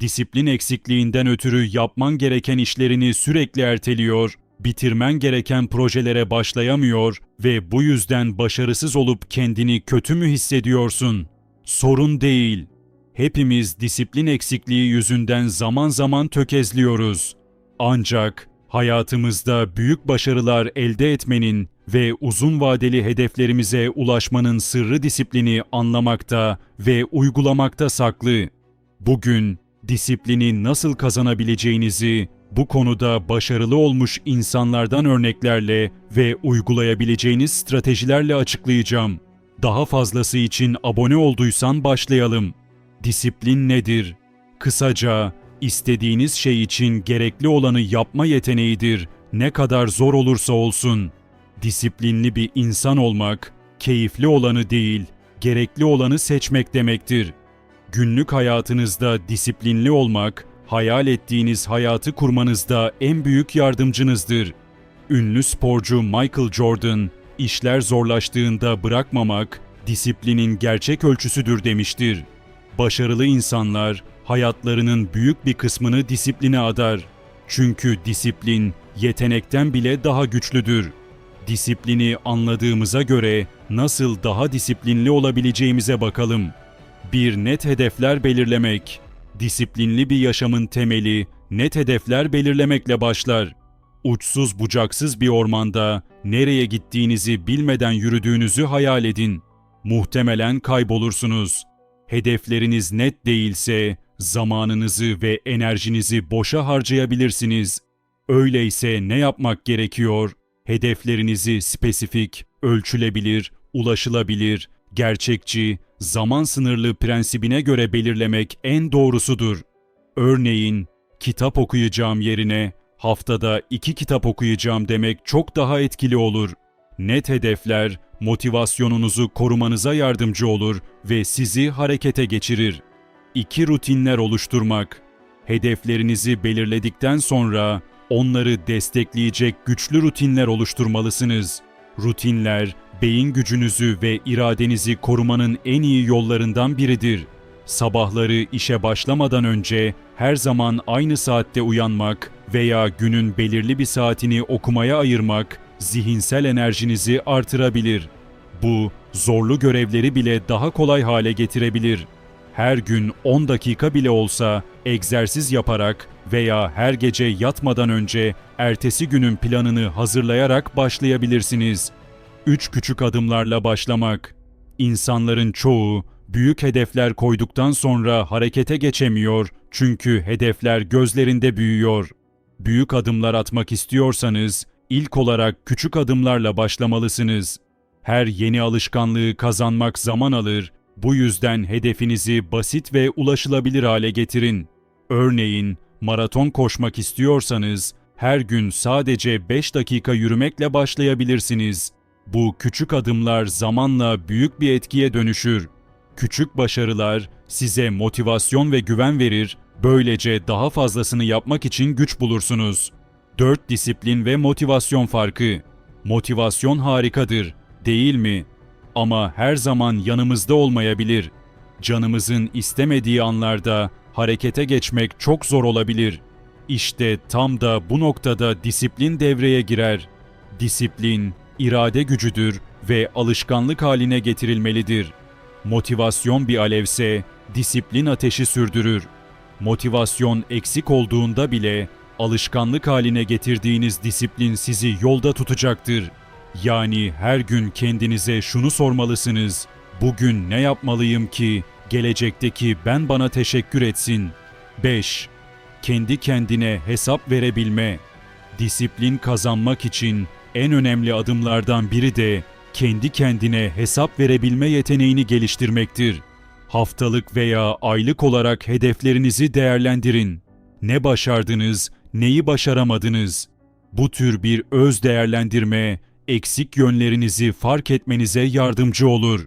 Disiplin eksikliğinden ötürü yapman gereken işlerini sürekli erteliyor, bitirmen gereken projelere başlayamıyor ve bu yüzden başarısız olup kendini kötü mü hissediyorsun? Sorun değil. Hepimiz disiplin eksikliği yüzünden zaman zaman tökezliyoruz. Ancak hayatımızda büyük başarılar elde etmenin ve uzun vadeli hedeflerimize ulaşmanın sırrı disiplini anlamakta ve uygulamakta saklı. Bugün disiplini nasıl kazanabileceğinizi bu konuda başarılı olmuş insanlardan örneklerle ve uygulayabileceğiniz stratejilerle açıklayacağım. Daha fazlası için abone olduysan başlayalım. Disiplin nedir? Kısaca, istediğiniz şey için gerekli olanı yapma yeteneğidir. Ne kadar zor olursa olsun. Disiplinli bir insan olmak, keyifli olanı değil, gerekli olanı seçmek demektir. Günlük hayatınızda disiplinli olmak, hayal ettiğiniz hayatı kurmanızda en büyük yardımcınızdır. Ünlü sporcu Michael Jordan, işler zorlaştığında bırakmamak, disiplinin gerçek ölçüsüdür demiştir. Başarılı insanlar hayatlarının büyük bir kısmını disipline adar. Çünkü disiplin yetenekten bile daha güçlüdür. Disiplini anladığımıza göre nasıl daha disiplinli olabileceğimize bakalım. Bir net hedefler belirlemek. Disiplinli bir yaşamın temeli net hedefler belirlemekle başlar. Uçsuz bucaksız bir ormanda nereye gittiğinizi bilmeden yürüdüğünüzü hayal edin. Muhtemelen kaybolursunuz. Hedefleriniz net değilse zamanınızı ve enerjinizi boşa harcayabilirsiniz. Öyleyse ne yapmak gerekiyor? Hedeflerinizi spesifik, ölçülebilir, ulaşılabilir, gerçekçi, zaman sınırlı prensibine göre belirlemek en doğrusudur. Örneğin, kitap okuyacağım yerine haftada iki kitap okuyacağım demek çok daha etkili olur. Net hedefler, motivasyonunuzu korumanıza yardımcı olur ve sizi harekete geçirir. İki rutinler oluşturmak. Hedeflerinizi belirledikten sonra onları destekleyecek güçlü rutinler oluşturmalısınız. Rutinler, beyin gücünüzü ve iradenizi korumanın en iyi yollarından biridir. Sabahları işe başlamadan önce her zaman aynı saatte uyanmak veya günün belirli bir saatini okumaya ayırmak zihinsel enerjinizi artırabilir. Bu zorlu görevleri bile daha kolay hale getirebilir. Her gün 10 dakika bile olsa egzersiz yaparak veya her gece yatmadan önce ertesi günün planını hazırlayarak başlayabilirsiniz. 3 küçük adımlarla başlamak. İnsanların çoğu büyük hedefler koyduktan sonra harekete geçemiyor çünkü hedefler gözlerinde büyüyor. Büyük adımlar atmak istiyorsanız ilk olarak küçük adımlarla başlamalısınız. Her yeni alışkanlığı kazanmak zaman alır. Bu yüzden hedefinizi basit ve ulaşılabilir hale getirin. Örneğin maraton koşmak istiyorsanız her gün sadece 5 dakika yürümekle başlayabilirsiniz. Bu küçük adımlar zamanla büyük bir etkiye dönüşür. Küçük başarılar size motivasyon ve güven verir, böylece daha fazlasını yapmak için güç bulursunuz. 4 disiplin ve motivasyon farkı. Motivasyon harikadır, değil mi? Ama her zaman yanımızda olmayabilir. Canımızın istemediği anlarda harekete geçmek çok zor olabilir. İşte tam da bu noktada disiplin devreye girer. Disiplin, irade gücüdür ve alışkanlık haline getirilmelidir. Motivasyon bir alevse disiplin ateşi sürdürür. Motivasyon eksik olduğunda bile alışkanlık haline getirdiğiniz disiplin sizi yolda tutacaktır. Yani her gün kendinize şunu sormalısınız. Bugün ne yapmalıyım ki gelecekteki ben bana teşekkür etsin? 5. Kendi kendine hesap verebilme. Disiplin kazanmak için en önemli adımlardan biri de kendi kendine hesap verebilme yeteneğini geliştirmektir. Haftalık veya aylık olarak hedeflerinizi değerlendirin. Ne başardınız, neyi başaramadınız? Bu tür bir öz değerlendirme eksik yönlerinizi fark etmenize yardımcı olur.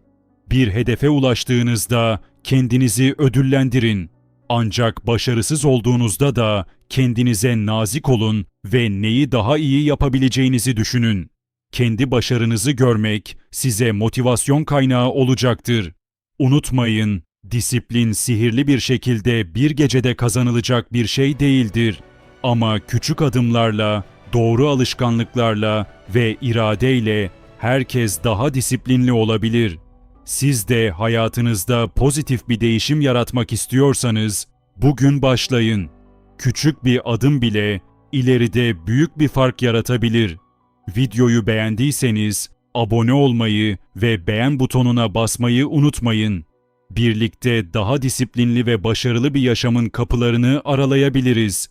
Bir hedefe ulaştığınızda kendinizi ödüllendirin. Ancak başarısız olduğunuzda da kendinize nazik olun ve neyi daha iyi yapabileceğinizi düşünün. Kendi başarınızı görmek size motivasyon kaynağı olacaktır. Unutmayın, Disiplin sihirli bir şekilde bir gecede kazanılacak bir şey değildir. Ama küçük adımlarla, doğru alışkanlıklarla ve iradeyle herkes daha disiplinli olabilir. Siz de hayatınızda pozitif bir değişim yaratmak istiyorsanız bugün başlayın. Küçük bir adım bile ileride büyük bir fark yaratabilir. Videoyu beğendiyseniz abone olmayı ve beğen butonuna basmayı unutmayın. Birlikte daha disiplinli ve başarılı bir yaşamın kapılarını aralayabiliriz.